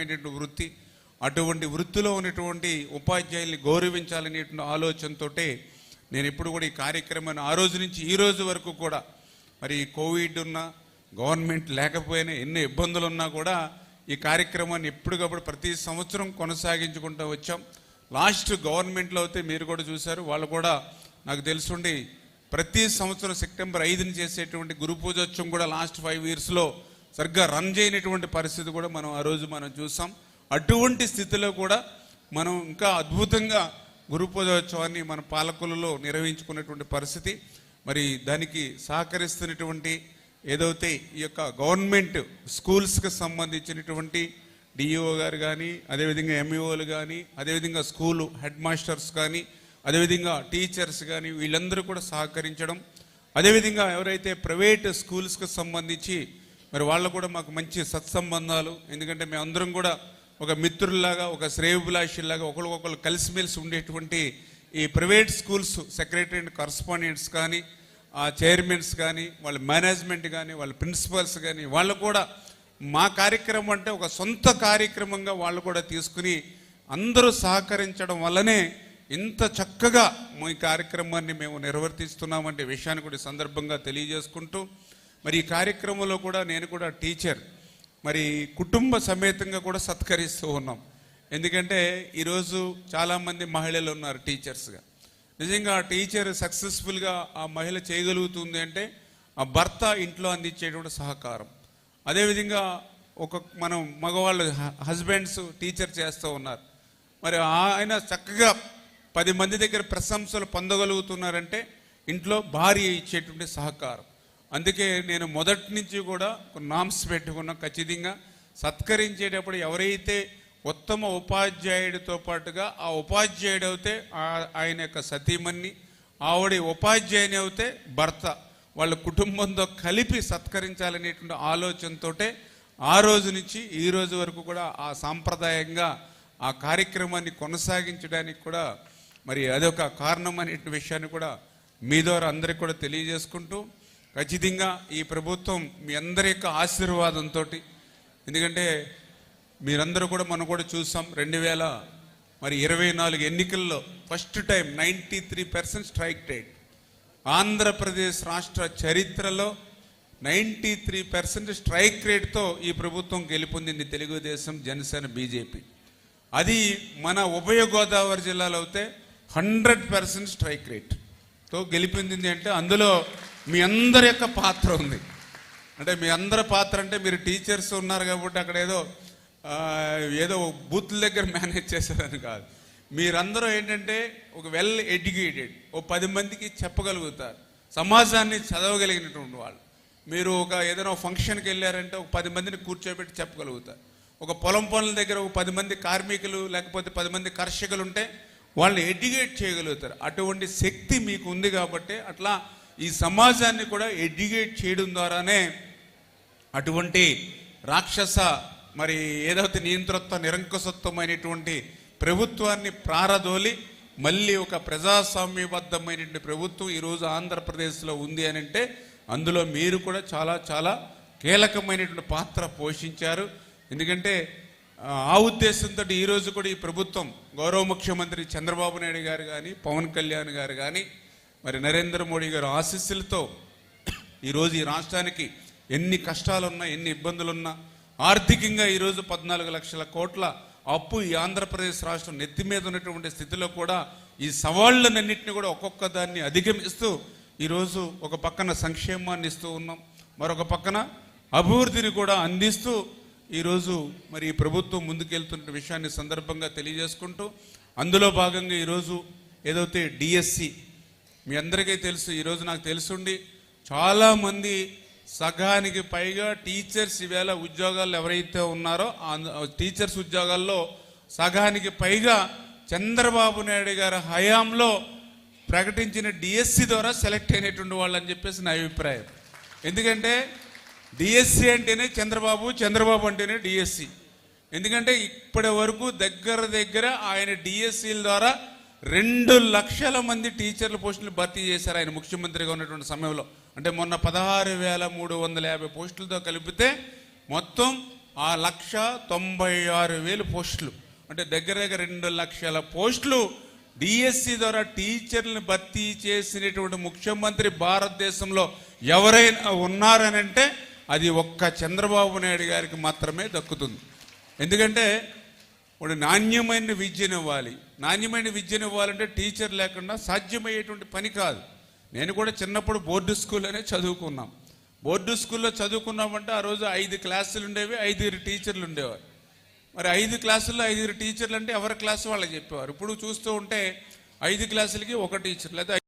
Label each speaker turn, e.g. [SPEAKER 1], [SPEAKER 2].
[SPEAKER 1] వృత్తి అటువంటి వృత్తిలో ఉన్నటువంటి ఉపాధ్యాయుల్ని గౌరవించాలనేటువంటి ఆలోచనతో నేను ఇప్పుడు కూడా ఈ కార్యక్రమాన్ని ఆ రోజు నుంచి ఈ రోజు వరకు కూడా మరి కోవిడ్ ఉన్న గవర్నమెంట్ లేకపోయినా ఎన్ని ఇబ్బందులు ఉన్నా కూడా ఈ కార్యక్రమాన్ని ఎప్పటికప్పుడు ప్రతి సంవత్సరం కొనసాగించుకుంటూ వచ్చాం. లాస్ట్ గవర్నమెంట్లో అయితే మీరు కూడా చూశారు వాళ్ళు కూడా నాకు తెలుసుండి ప్రతి సంవత్సరం సెప్టెంబర్ ఐదుని చేసేటువంటి గురు పూజోత్సవం కూడా లాస్ట్ ఫైవ్ ఇయర్స్లో సరిగ్గా రన్ చేయనటువంటి పరిస్థితి కూడా మనం ఆ రోజు మనం చూసాం. అటువంటి స్థితిలో కూడా మనం ఇంకా అద్భుతంగా గురుపూజోత్సవాన్ని మన పాలకులలో నిర్వహించుకున్నటువంటి పరిస్థితి. మరి దానికి సహకరిస్తున్నటువంటి ఏదైతే ఈ యొక్క గవర్నమెంట్ స్కూల్స్కి సంబంధించినటువంటి డిఈఓ గారు కానీ అదేవిధంగా ఎంఈఓలు కానీ అదేవిధంగా స్కూలు హెడ్ మాస్టర్స్ కానీ అదేవిధంగా టీచర్స్ కానీ వీళ్ళందరూ కూడా సహకరించడం. అదేవిధంగా ఎవరైతే ప్రైవేట్ స్కూల్స్కి సంబంధించి మరి వాళ్ళు కూడా మాకు మంచి సత్సంబంధాలు. ఎందుకంటే మేమందరం కూడా ఒక మిత్రుల్లాగా ఒక శ్రేయభిలాషుల్లాగా ఒకరికొకరు కలిసిమెలిసి ఉండేటువంటి ఈ private schools secretary and correspondents కానీ ఆ చైర్మన్స్ కానీ వాళ్ళ మేనేజ్మెంట్ కానీ వాళ్ళ ప్రిన్సిపల్స్ కానీ వాళ్ళు కూడా మా కార్యక్రమం అంటే ఒక సొంత కార్యక్రమంగా వాళ్ళు కూడా తీసుకుని అందరూ సహకరించడం వల్లనే ఇంత చక్కగా ఈ కార్యక్రమాన్ని మేము నిర్వర్తిస్తున్నామంటే విషయాన్ని కూడా సందర్భంగా తెలియజేసుకుంటూ మరి ఈ కార్యక్రమంలో కూడా నేను కూడా టీచర్. మరి కుటుంబ సమేతంగా కూడా సత్కరిస్తూ ఉన్నాం. ఎందుకంటే ఈరోజు చాలామంది మహిళలు ఉన్నారు టీచర్స్గా. నిజంగా ఆ టీచర్ సక్సెస్ఫుల్గా ఆ మహిళ చేయగలుగుతుంది అంటే ఆ భర్త ఇంట్లో అందించేటువంటి సహకారం. అదేవిధంగా ఒక మనం మగవాళ్ళు హస్బెండ్స్ టీచర్ చేస్తూ ఉన్నారు. మరి ఆయన చక్కగా పది మంది దగ్గర ప్రశంసలు పొందగలుగుతున్నారంటే ఇంట్లో భార్య ఇచ్చేటువంటి సహకారం. అందుకే నేను మొదటి నుంచి కూడా నామ్స్ పెట్టుకున్నా ఖచ్చితంగా. సత్కరించేటప్పుడు ఎవరైతే ఉత్తమ ఉపాధ్యాయుడితో పాటుగా ఆ ఉపాధ్యాయుడు అయితే ఆయన యొక్క సతీమణ్ణి ఆవిడ ఉపాధ్యాయుని అయితే భర్త. వాళ్ళ కుటుంబంతో కలిపి సత్కరించాలనేటువంటి ఆలోచనతో ఆ రోజు నుంచి ఈ రోజు వరకు కూడా ఆ సాంప్రదాయంగా ఆ కార్యక్రమాన్ని కొనసాగించడానికి కూడా మరి అదొక కారణం అనేటువంటి విషయాన్ని కూడా మీ ద్వారా అందరికీ కూడా తెలియజేసుకుంటూ ఖచ్చితంగా ఈ ప్రభుత్వం మీ అందరి యొక్క ఆశీర్వాదంతో ఎందుకంటే మీరందరూ కూడా మనం కూడా చూసాం రెండు వేల మరి ఇరవై నాలుగు ఎన్నికల్లో first time ninety three percent strike rate. Andhra Pradesh రాష్ట్ర చరిత్రలో నైంటీ త్రీ పర్సెంట్ స్ట్రైక్ రేట్తో ఈ ప్రభుత్వం గెలుపొందింది తెలుగుదేశం జనసేన బీజేపీ. అది మన ఉభయ గోదావరి జిల్లాలో అయితే హండ్రెడ్ పర్సెంట్ స్ట్రైక్ రేట్తో గెలిపొందింది అంటే అందులో మీ అందరి యొక్క పాత్ర ఉంది. అంటే మీ అందరి పాత్ర అంటే మీరు టీచర్స్ ఉన్నారు కాబట్టి అక్కడ ఏదో ఏదో బూత్ల దగ్గర మేనేజ్ చేసేదని కాదు. మీరందరూ ఏంటంటే ఒక వెల్ ఎడ్యుకేటెడ్ ఓ పది మందికి చెప్పగలుగుతారు. సమాజాన్ని చదవగలిగినటువంటి వాళ్ళు. మీరు ఒక ఏదైనా ఫంక్షన్కి వెళ్ళారంటే ఒక పది మందిని కూర్చోబెట్టి చెప్పగలుగుతారు. ఒక పొలం పనుల దగ్గర ఒక పది మంది కార్మికులు లేకపోతే పది మంది కర్షకులు ఉంటే వాళ్ళని ఎడ్యుకేట్ చేయగలుగుతారు. అటువంటి శక్తి మీకు ఉంది కాబట్టి అట్లా ఈ సమాజాన్ని కూడా ఎడ్యుకేట్ చేయడం ద్వారానే అటువంటి రాక్షస మరి ఏదైతే నియంత్రత్వ నిరంకుశత్వమైనటువంటి ప్రభుత్వాన్ని ప్రారదోలి మళ్ళీ ఒక ప్రజాస్వామ్యబద్ధమైనటువంటి ప్రభుత్వం ఈరోజు ఆంధ్రప్రదేశ్లో ఉంది అని అంటే అందులో మీరు కూడా చాలా చాలా కీలకమైనటువంటి పాత్ర పోషించారు. ఎందుకంటే ఆ, ఆ ఉద్దేశంతో ఈరోజు కూడా ఈ ప్రభుత్వం గౌరవ ముఖ్యమంత్రి చంద్రబాబు నాయుడు గారు కానీ పవన్ కళ్యాణ్ గారు కానీ మరి నరేంద్ర మోడీ గారు ఆశీస్సులతో ఈరోజు ఈ రాష్ట్రానికి ఎన్ని కష్టాలున్నా ఎన్ని ఇబ్బందులున్నా ఆర్థికంగా ఈరోజు పద్నాలుగు లక్షల కోట్ల అప్పు ఈ ఆంధ్రప్రదేశ్ రాష్ట్రం నెత్తి మీద ఉన్నటువంటి స్థితిలో కూడా ఈ సవాళ్ళనన్నింటినీ కూడా ఒక్కొక్క దాన్ని అధిగమిస్తూ ఈరోజు ఒక పక్కన సంక్షేమాన్ని ఇస్తూ ఉన్నాం. మరొక పక్కన అభివృద్ధిని కూడా అందిస్తూ ఈరోజు మరి ఈ ప్రభుత్వం ముందుకెళ్తున్న విషయాన్ని సందర్భంగా తెలియజేసుకుంటూ అందులో భాగంగా ఈరోజు ఏదైతే డిఎస్సి మీ అందరికీ తెలుసు ఈరోజు నాకు తెలుసుండి చాలామంది సగానికి పైగా టీచర్స్ ఈవేళ ఉద్యోగాలు ఎవరైతే ఉన్నారో టీచర్స్ ఉద్యోగాల్లో సగానికి పైగా చంద్రబాబు నాయుడు గారి హయాంలో ప్రకటించిన డిఎస్సి ద్వారా సెలెక్ట్ అయినటువంటి వాళ్ళు అని చెప్పేసి నా అభిప్రాయం. ఎందుకంటే డిఎస్సి అంటేనే చంద్రబాబు చంద్రబాబు అంటేనే డిఎస్సి. ఎందుకంటే ఇప్పటి వరకు దగ్గర దగ్గర ఆయన డిఎస్సీల ద్వారా రెండు లక్షల మంది టీచర్ల పోస్టులు భర్తీ చేశారు ఆయన ముఖ్యమంత్రిగా ఉన్నటువంటి సమయంలో. అంటే మొన్న పదహారు వేల మూడు వందల యాభై పోస్టులతో కలిపితే మొత్తం ఆ లక్ష తొంభై ఆరు వేలు పోస్టులు. అంటే దగ్గర దగ్గర రెండు లక్షల పోస్టులు డిఎస్సి ద్వారా టీచర్లను భర్తీ చేసినటువంటి ముఖ్యమంత్రి భారతదేశంలో ఎవరైనా ఉన్నారనంటే అది ఒక్క చంద్రబాబు నాయుడు గారికి మాత్రమే దక్కుతుంది. ఎందుకంటే ఇప్పుడు నాణ్యమైన విద్యను ఇవ్వాలి నాణ్యమైన విద్యను ఇవ్వాలంటే టీచర్ లేకుండా సాధ్యమయ్యేటువంటి పని కాదు. నేను కూడా చిన్నప్పుడు బోర్డు స్కూల్లోనే చదువుకున్నాం. బోర్డు స్కూల్లో చదువుకున్నామంటే ఆ రోజు ఐదు క్లాసులు ఉండేవి ఐదుగురు టీచర్లు ఉండేవారు. మరి ఐదు క్లాసుల్లో ఐదుగురు టీచర్లు అంటే ఎవరి క్లాసు వాళ్ళకి చెప్పేవారు? ఇప్పుడు చూస్తూ ఉంటే ఐదు క్లాసులకి ఒక టీచర్ లేదా